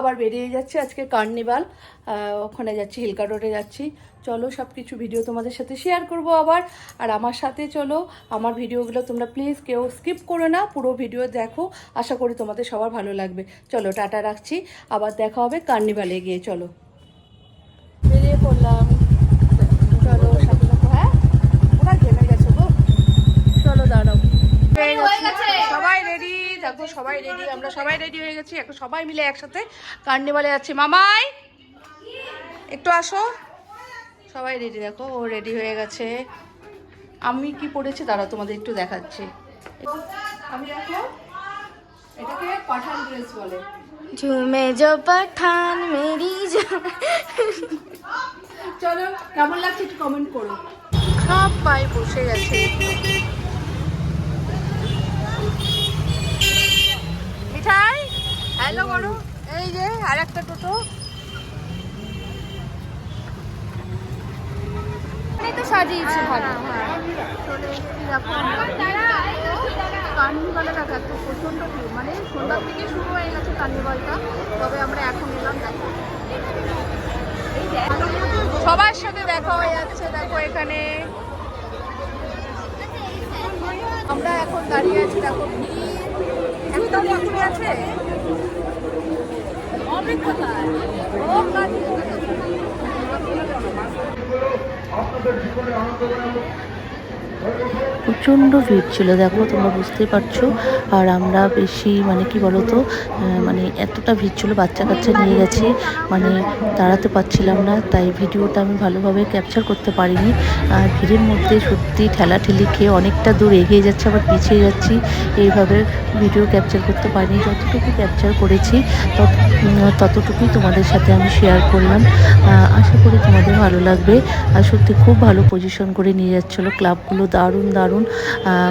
আবার বেরিয়ে যাচ্ছি, আজকে কার্নিভাল ওখানে যাচ্ছি, হিলকা রোডে যাচ্ছি। চলো সব কিছু ভিডিও তোমাদের সাথে শেয়ার করব আবার। আর আমার সাথে চলো, আমার ভিডিওগুলো তোমরা প্লিজ কেউ স্কিপ করো না, পুরো ভিডিও দেখো। আশা করি তোমাদের সবার ভালো লাগবে। চলো, টাটা রাখছি। আবার দেখা হবে কার্নিভালে গিয়ে, চলো। বেরিয়ে পড়লাম চলো সাথে দেখো হ্যাঁ ওরা ঘেমে গেছে গো চলো দাঁড়াও সবাই রেডি দেখো সবাই রেডি আমরা সবাই রেডি হয়ে গেছি। এখন সবাই মিলে একসাথে কার্নিভালে যাচ্ছি। মামাই একটু আসো। সবাই রেডি দেখো ও রেডি হয়ে গেছে। আমি কি পড়েছি? দাঁড়া তোমাদের একটু দেখাচ্ছি। আমি এটাকে পাঠান ড্রেস বলে। ঝুমে যো পাঠান মেরি চলো কেমন লাগছে একটু কমেন্ট করো। সব পায়ে বসে গেছে। একটা টোটো। तो সাজিয়েছে ভালো। কার্নিভালে দেখা তো প্রচণ্ড ভিড়। মানে সন্ধ্যার থেকে শুরু হয়ে গেছে কার্নিভালটা তবে আমরা এখন এলাম দেখো। সবার সাথে দেখা হয়ে যাচ্ছে দেখো এখানে। আমরা এখন দাঁড়িয়ে আছি দেখো ভিড়। একটা আছে অনেক জীবনে আনন্দ কার্নিভাল প্রচণ্ড ভিড় ছিল, দেখো তোমরা বুঝতেই পারছ। আর আমরা বেশি মানে কি বলতো মানে এতটা ভিড় ছিল, বাচ্চা কাচ্চা নিয়ে গেছি মানে দাঁড়াতে পারছিলাম না, তাই ভিডিওটা আমি ভালোভাবে ক্যাপচার করতে পারিনি। আর ভিড়ের মধ্যে সত্যি ঠেলাঠেলি খেয়ে অনেকটা দূর এগিয়ে যাচ্ছে, আবার পিছিয়ে যাচ্ছি। এইভাবে ভিডিও ক্যাপচার করতে পারিনি, যতটুকু ক্যাপচার করেছি, তত ততটুকুই তোমাদের সাথে আমি শেয়ার করলাম। আশা করি তোমাদের ভালো লাগবে। আর সত্যি খুব ভালো পজিশন করে নিয়ে যাচ্ছিল ক্লাবগুলো দারুণ দারুণ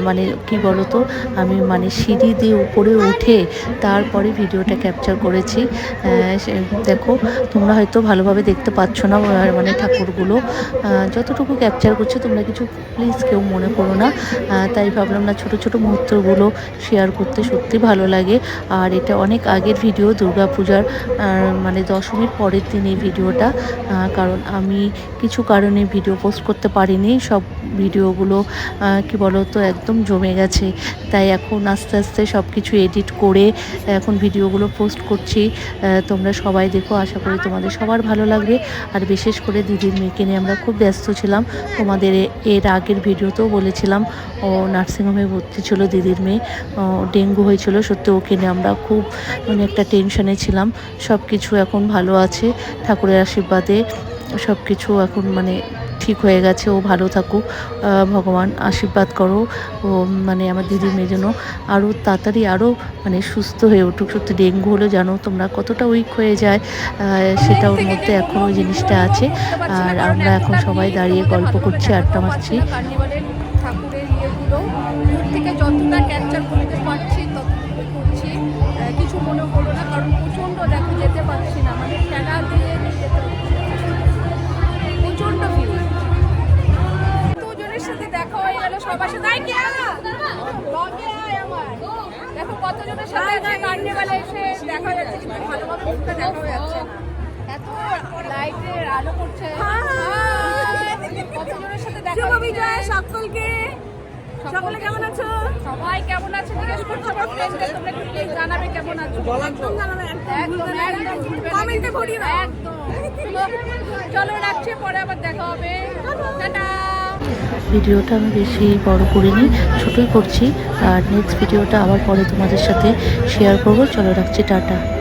মানে কি বলতো আমি মানে সিঁড়ি দিয়ে উপরে উঠে তারপরে ভিডিওটা ক্যাপচার করেছি। দেখো তোমরা হয়তো ভালোভাবে দেখতে পাচ্ছ না মানে ঠাকুরগুলো। যতটুকু ক্যাপচার করছ তোমরা কিছু প্লিজ কেউ মনে করো না। তাই ভাবলাম না ছোট ছোট মুহূর্তগুলো শেয়ার করতে সত্যি ভালো লাগে। আর এটা অনেক আগের ভিডিও দুর্গাপূজার আহ, মানে দশমীর পরের দিন এই ভিডিওটা। কারণ আমি কিছু কারণে ভিডিও পোস্ট করতে পারিনি। সব ভিডিওগুলো কি বলো তো, একদম জমে গেছে। তাই এখন আস্তে আস্তে সব কিছু এডিট করে এখন ভিডিওগুলো পোস্ট করছি। তোমরা সবাই দেখো, আশা করি তোমাদের সবার ভালো লাগবে। আর বিশেষ করে দিদির মেয়েকে নিয়ে আমরা খুব ব্যস্ত ছিলাম। তোমাদের এর আগের ভিডিওতেও বলেছিলাম, ও নার্সিংহোমে ভর্তি ছিল দিদির মেয়ে। ডেঙ্গু হয়েছিল, সত্যি ওকে নিয়ে আমরা খুব মানে একটা টেনশনে ছিলাম। সব কিছু এখন ভালো আছে, ঠাকুরের আশীর্বাদে সব কিছু এখন মানে ঠিক হয়ে গেছে, ও ভালো থাকুক ভগবান আশীর্বাদ করো, ও মানে আমার দিদির মেয়ে যেন আরও তাড়াতাড়ি আরও মানে সুস্থ হয়ে উঠুক। সত্যি ডেঙ্গু হলে জানো তোমরা কতটা উইক হয়ে যায় সেটা ওর মধ্যে এখন ওই জিনিসটা আছে। আর আমরা এখন সবাই দাঁড়িয়ে গল্প করছি, আড্ডা মারছি। কতজনের সাথে আছে কার্নিভালে এসে দেখা যাচ্ছে? কিন্তু ভালোভাবে মুখটা দেখা যাচ্ছে এত লাইটের আলো করছে। কতজনের সাথে দেখা হচ্ছে? সকলকে। সকলে কেমন আছো? সবাই কেমন আছে? জিজ্ঞেস করছ আমার ফ্রেন্ডকে তোমরা একটু প্লিজ জানাবে কেমন আছো? একদম জানাবে একদম একদম কমেন্টে একদম। চলো, চলো রাখছি পরে আবার দেখা হবে। টাটা। ভিডিওটা আমি বেশি বড় করিনি, ছোটোই করছি। আর নেক্সট ভিডিওটা আবার পরে তোমাদের সাথে শেয়ার করব। চলো রাখছি, টাটা।